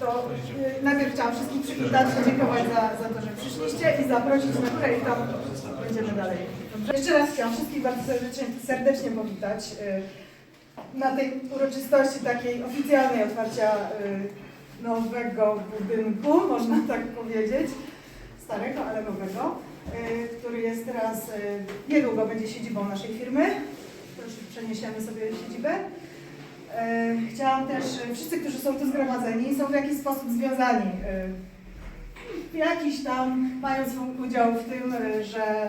to y, najpierw chciałam wszystkich przywitać, podziękować za, za to, że przyszliście i zaprosić na górę i tam będziemy dalej. Jeszcze raz chciałam wszystkich bardzo serdecznie, powitać y, na tej uroczystości takiej oficjalnej otwarcia y, nowego budynku, można tak powiedzieć, starego, ale nowego, który jest teraz, niedługo będzie siedzibą naszej firmy. Proszę, przeniesiemy sobie siedzibę. Chciałam też, e, wszyscy, którzy są tu zgromadzeni, są w jakiś sposób związani. W jakiś tam mają swój udział w tym, e, że,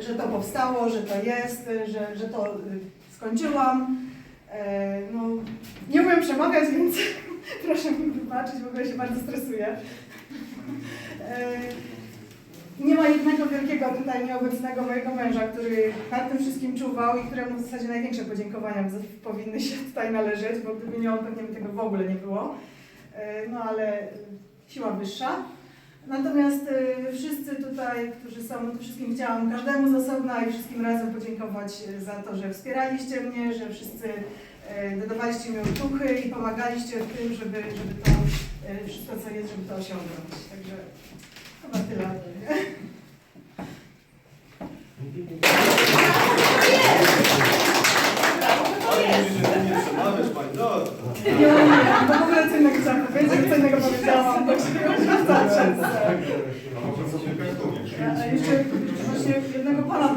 że to powstało, że to jest, że, że to skończyłam. No, nie umiem przemawiać, więc proszę mi wybaczyć, w ogóle się bardzo stresuję. Jednego wielkiego tutaj nieobecnego mojego męża, który nad tym wszystkim czuwał i któremu w zasadzie największe podziękowania powinny się tutaj należeć, bo gdyby nie on, pewnie by tego w ogóle nie było. E, No ale siła wyższa. Natomiast e, wszyscy tutaj, którzy są, no to wszystkim chciałam każdemu z osobna i wszystkim razem podziękować e, za to, że wspieraliście mnie, że wszyscy dodawaliście mi otuchy i pomagaliście w tym, żeby, żeby to wszystko, co jest, żeby to osiągnąć. Także chyba tyle. Nie. Nie, nie, nie, bo w ogóle co innego chciałam powiedzieć, co innego powiedziałam, bo się już wystarczy. A może sobie kartoniesz? A jeszcze właśnie jednego pana